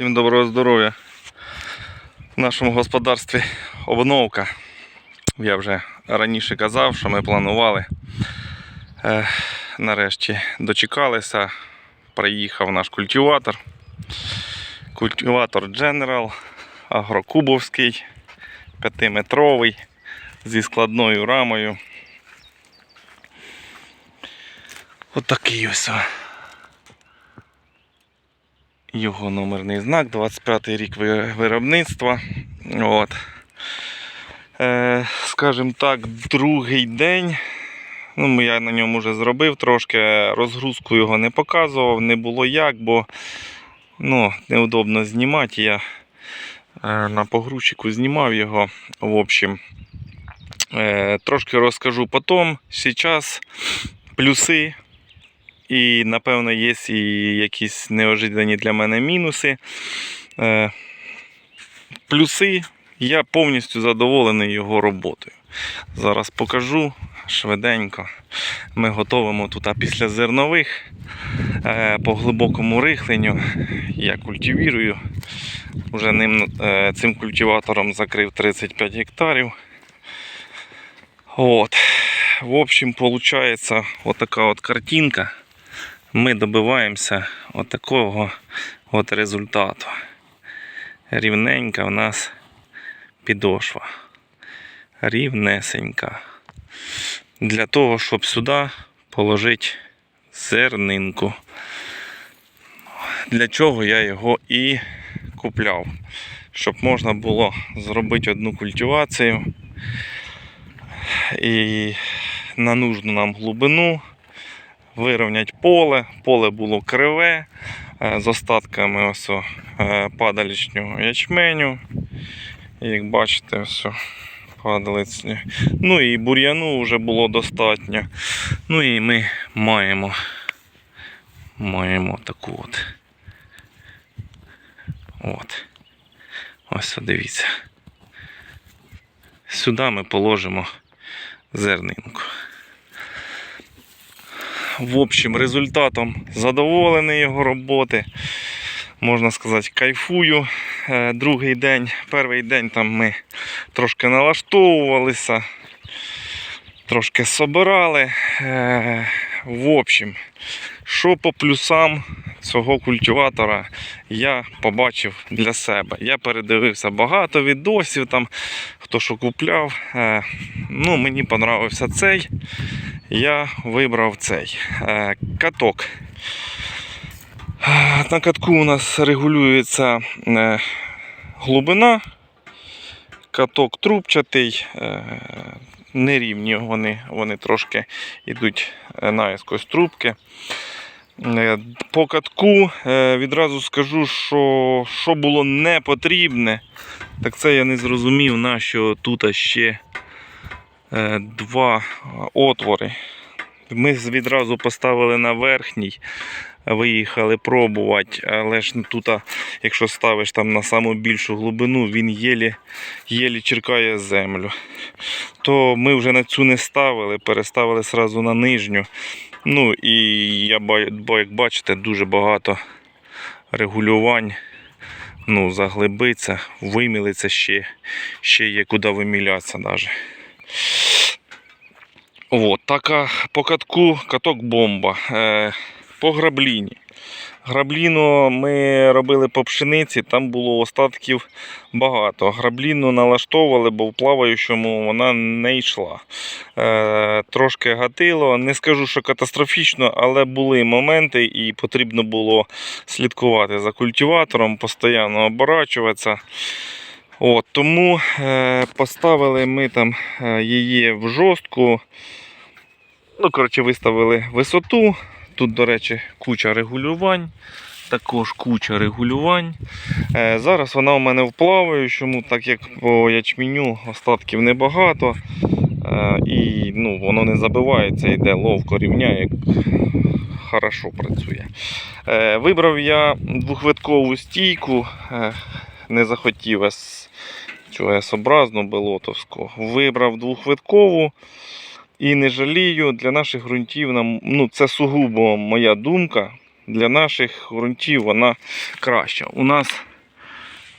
Всім доброго здоров'я. В нашому господарстві обновка. Я вже раніше казав, що ми планували. Е, нарешті дочекалися. Приїхав наш культиватор. Культиватор General агрокубовський, 5-метровий зі складною рамою. Отакий ось. Його номерний знак, 25 рік виробництва. От. Е, скажімо так, другий день. Ну, я на ньому вже зробив трошки. Розгрузку його не показував, не було як, бо ну, неудобно знімати. Я е, на погрузчику знімав його. В общем, е, трошки розкажу потім. Зараз плюси і, напевно, є і якісь неожидані для мене мінуси. Е, Плюси, я повністю задоволений його роботою. Зараз покажу швиденько. Ми готуємо тут а після зернових е, по глибокому рихленню. Я культивірую. Уже ним, е, цим культиватором закрив 35 гектарів. От. В общем, виходить отака от картинка ми добиваємося от такого от результату. Рівненька в нас підошва. Рівнесенька. Для того, щоб сюди положити зернинку. Для чого я його і купляв. Щоб можна було зробити одну культивацію і на нужну нам глибину вирівняти поле. Поле було криве е, з остатками ось, е, ячменю. Як бачите, о, падалиці. Ну і бур'яну вже було достатньо. Ну і ми маємо, маємо таку от. От. Ось дивіться. Сюди ми положимо зернинку. В общем, результатом задоволений його роботи. Можна сказати, кайфую. Е, Другий день, перший день там ми трошки налаштовувалися, трошки собирали. Е, В общем, що по плюсам цього культиватора я побачив для себе. Я передивився багато відосів, там, хто що купляв. Е, Ну, мені понравився цей я вибрав цей е, каток. На катку у нас регулюється е, глибина, каток трубчатий, е, нерівні вони, вони трошки йдуть наїскось трубки. По катку відразу скажу, що що було не потрібне, так це я не зрозумів, на що тут ще два отвори. Ми відразу поставили на верхній, виїхали пробувати, але ж тут, якщо ставиш там на саму більшу глибину, він єлі, єлі черкає землю. То ми вже на цю не ставили, переставили сразу на нижню. Ну і я як бачите, дуже багато регулювань. Ну, заглибиться, вимілиться ще, ще є куди вимілятися навіть. От, така по катку каток бомба. Е, по грабліні. Грабліну ми робили по пшениці, там було остатків багато. Грабліну налаштовували, бо в плаваючому вона не йшла. Е, трошки гатило. Не скажу, що катастрофічно, але були моменти і потрібно було слідкувати за культиватором, постійно оборачуватися. От, тому е, поставили ми там е, її в жорстку. Ну, коротше, виставили висоту. Тут, до речі, куча регулювань. Також куча регулювань. Е, зараз вона у мене в плаваючому, так як по ячменю остатків небагато. Е, і ну, воно не забивається, йде ловко рівняє, хорошо працює. Е, вибрав я двохвиткову стійку, е, не захотів С, цього S-образну белотовську. Вибрав двохвиткову. І не жалію для наших ґрунтів. Ну, це сугубо моя думка. Для наших ґрунтів вона краща. У нас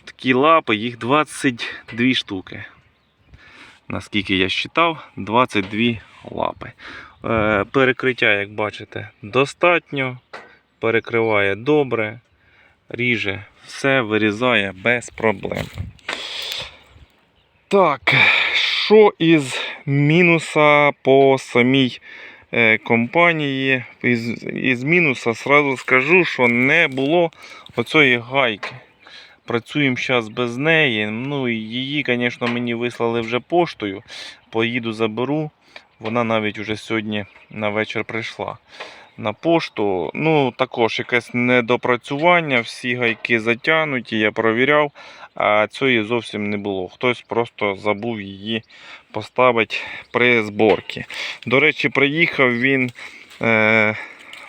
такі лапи, їх 22 штуки. Наскільки я считав, 22 лапи. Е, перекриття, як бачите, достатньо. Перекриває добре, ріже, все вирізає без проблем. Так, що із мінуса по самій е, компанії? Із, із мінуса сразу скажу, що не було оцієї гайки. Працюємо зараз без неї. Ну, її, звісно, мені вислали вже поштою. Поїду заберу. Вона навіть уже сьогодні на вечір прийшла на пошту. Ну, також якесь недопрацювання, всі гайки затягнуті, я провіряв, а цієї зовсім не було. Хтось просто забув її поставити при зборці. До речі, приїхав він е,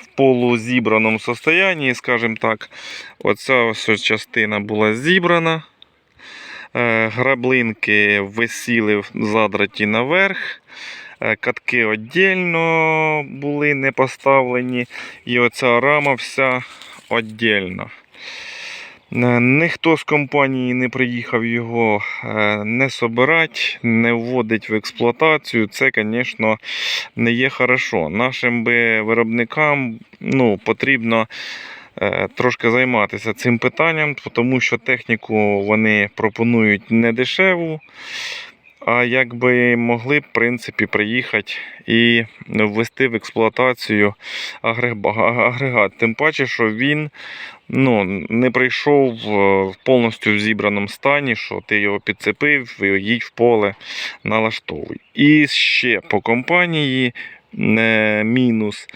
в полузібраному стані, скажімо так. Оця ось частина була зібрана. Е, граблинки висіли задраті наверх. Е, Катки віддільно були не поставлені. І оця рама вся віддільно. Е, Ніхто з компанії не приїхав його е, не собирати, не вводить в експлуатацію. Це, звісно, не є хорошо. Нашим би виробникам ну, потрібно трошки займатися цим питанням, тому що техніку вони пропонують не дешеву. А якби могли в принципі, приїхати і ввести в експлуатацію агрегат. Тим паче, що він ну, не прийшов е, в повністю в зібраному стані, що ти його підцепив, їдь в поле, налаштовуй. І ще по компанії е, мінус.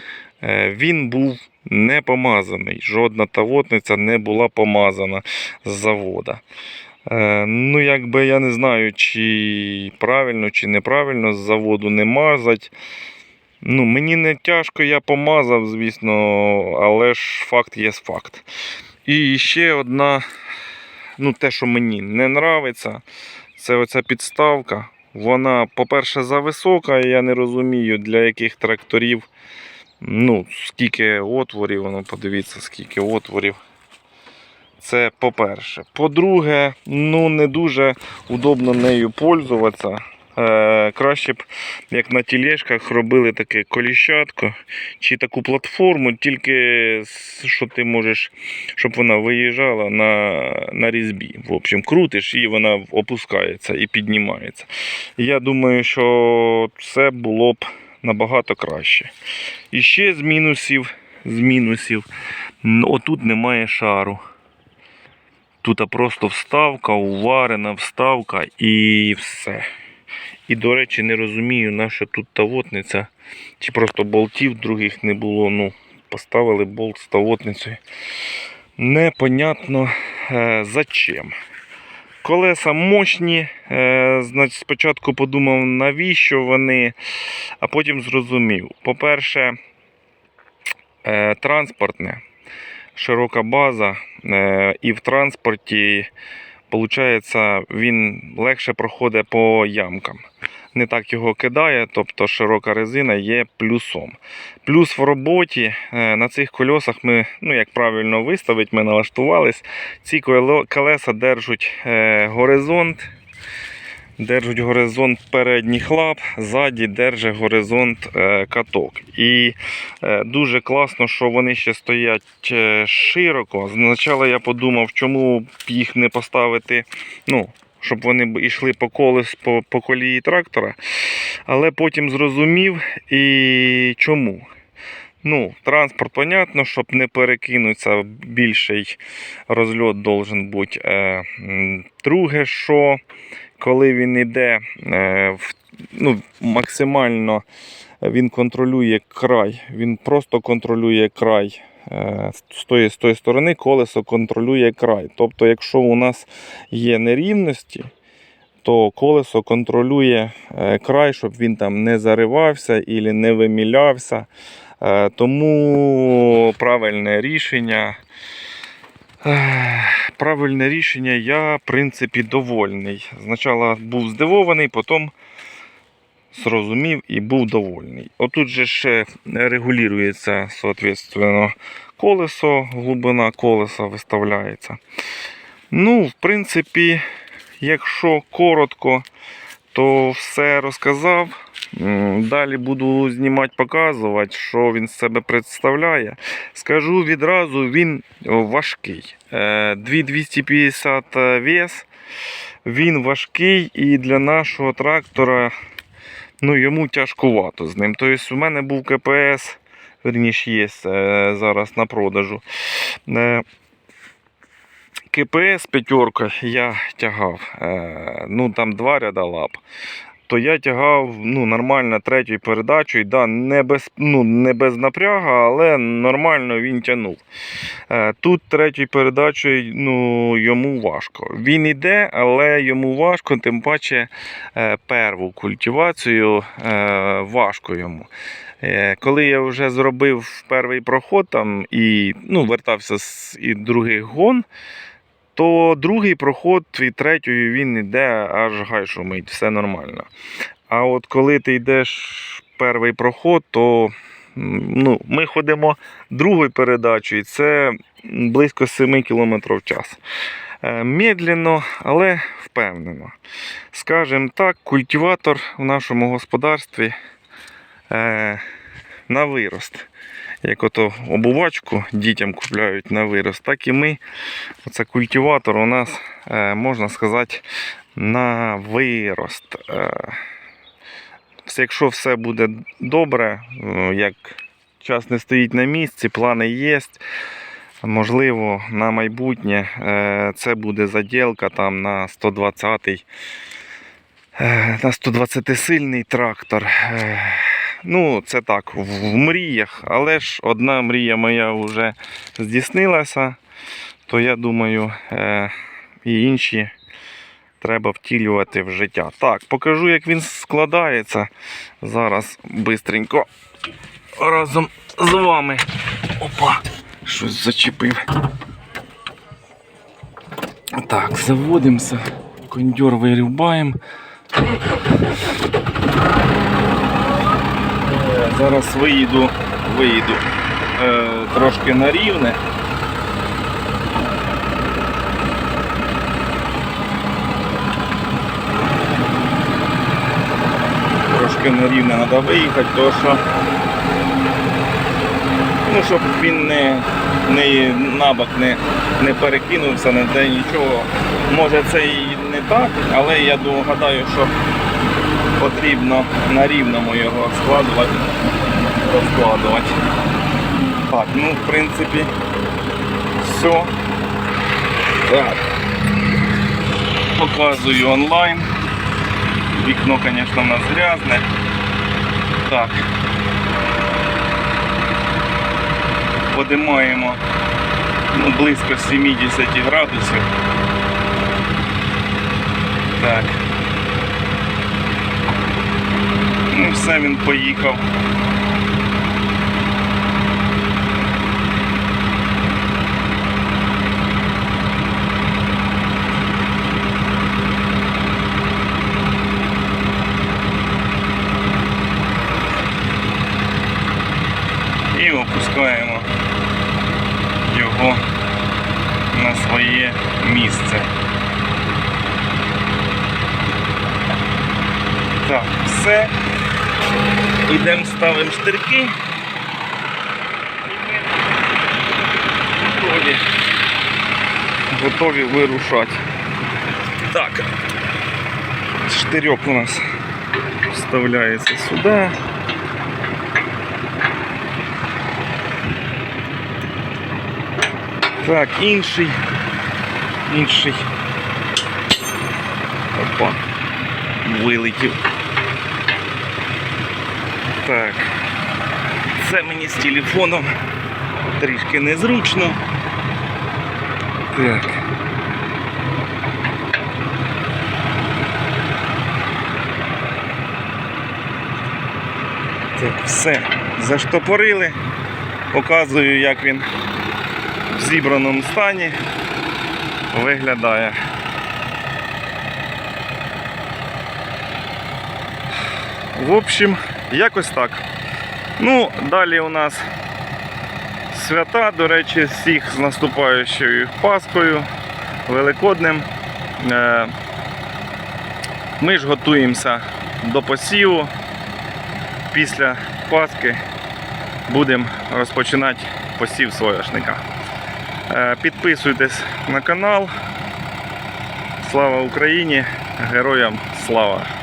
Е, Він був не помазаний. Жодна тавотниця не була помазана з завода. Е, Ну, якби я не знаю, чи правильно, чи неправильно з заводу не мазать. Ну, мені не тяжко, я помазав, звісно, але ж факт є факт. І ще одна, ну, те, що мені не подобається, це оця підставка. Вона, по-перше, зависока, і я не розумію, для яких тракторів. Ну, скільки отворів, воно подивіться, скільки отворів. Це по-перше. По-друге, ну не дуже удобно нею пользуватися. Е, краще б, як на тілешках, робили таке коліщатко чи таку платформу, тільки що ти можеш, щоб вона виїжджала на, на різьбі. В общем, крутиш і вона опускається і піднімається. Я думаю, що це було б набагато краще. І ще з мінусів, з мінусів, отут немає шару. Тут просто вставка, уварена вставка і все. І, до речі, не розумію, наша тут тавотниця, чи просто болтів других не було. Ну, поставили болт з тавотницею. Непонятно е, зачем. Колеса мощні. Е, значить, спочатку подумав, навіщо вони, а потім зрозумів. По-перше, е, транспортне, широка база, е, і в транспорті, виходить, він легше проходить по ямкам. Не так його кидає, тобто широка резина є плюсом. Плюс в роботі е, на цих колесах ми, ну як правильно виставити, ми налаштувались. Ці колеса держать е, горизонт. Держать горизонт передніх лап, ззаді держить горизонт е, каток. І е, дуже класно, що вони ще стоять е, широко. Спочатку я подумав, чому їх не поставити, ну, щоб вони йшли по колес по, по колії трактора. Але потім зрозумів і чому. Ну, транспорт, понятно, щоб не перекинутися, більший розльот должен бути. Друге, що коли він йде е, ну, максимально він контролює край, він просто контролює край. е, З тої, з тої сторони колесо контролює край. Тобто, якщо у нас є нерівності, то колесо контролює е, край, щоб він там не заривався і не вимілявся. Тому правильне рішення. Правильне рішення, я, в принципі, довольний. Спочатку був здивований, потім зрозумів і був довольний. Отут же ще регулюється, соответственно, колесо, глибина колеса виставляється. Ну, в принципі, якщо коротко, то все розказав. Далі буду знімати, показувати, що він з себе представляє. Скажу відразу, він важкий. Е, 2250 вес. Він важкий і для нашого трактора ну, йому тяжкувато з ним. Тобто, у мене був КПС, верніше є е, зараз на продажу. Е, КПС п'ятерка я тягав. Е, ну там два ряда лап. То я тягав ну, нормально третьою передачею. Да, не, без, ну, не без напряга, але нормально він тягнув. Е, тут третьою передачею ну, йому важко. Він іде, але йому важко, тим паче е, перву культивацію е, важко йому. Коли я вже зробив перший проход там і ну, вертався з і других гон, то другий проход і третьою він йде аж гай шумить, все нормально. А от коли ти йдеш перший проход, то ну, ми ходимо другою передачею, і це близько 7 км в час. Е, Медленно, але впевнено. Скажем так, культиватор в нашому господарстві е, на вирост. Як ото обувачку дітям купляють на вирост, так і ми. Оце культиватор у нас, е, можна сказати, на вирост. Е, Якщо все буде добре, е, як час не стоїть на місці, плани є. Можливо, на майбутнє це буде заділка там на 120 е, на 120 сильний трактор. Ну, це так, в в мріях, але ж одна мрія моя вже здійснилася, то я думаю, е, і інші треба втілювати в життя. Так, покажу, як він складається. Зараз бистренько разом з вами. Опа, щось зачепив. Так, заводимося, кондьор вирубаємо. Зараз виїду, виїду е, трошки на рівне. Трошки на рівне треба виїхати, тому що ну, щоб він не, не набок не, не перекинувся, не де нічого. Може це і не так, але я думаю, гадаю, що потрібно на рівному його складувати, розкладувати. Так, ну в принципі все. Так. Показую онлайн. Вікно, звісно, в нас грязне. Так. Подимаємо ну, близько 70 градусів. Так. Ну все, він поїхав. ставимо штирки. І ми готові. Готові вирушати. Так. Штирьок у нас вставляється сюди. Так, інший. Інший. Опа. Вилетів. Так. Це мені з телефоном трішки незручно. Так. Так, все. Заштопорили. Показую, як він в зібраному стані виглядає. В общем, якось так. Ну, далі у нас свята, до речі, всіх з наступаючою Паскою. Великодним. Е, Ми ж готуємося до посіву. Після Пасхи будемо розпочинати посів соняшника. Е, Підписуйтесь на канал. Слава Україні! Героям слава!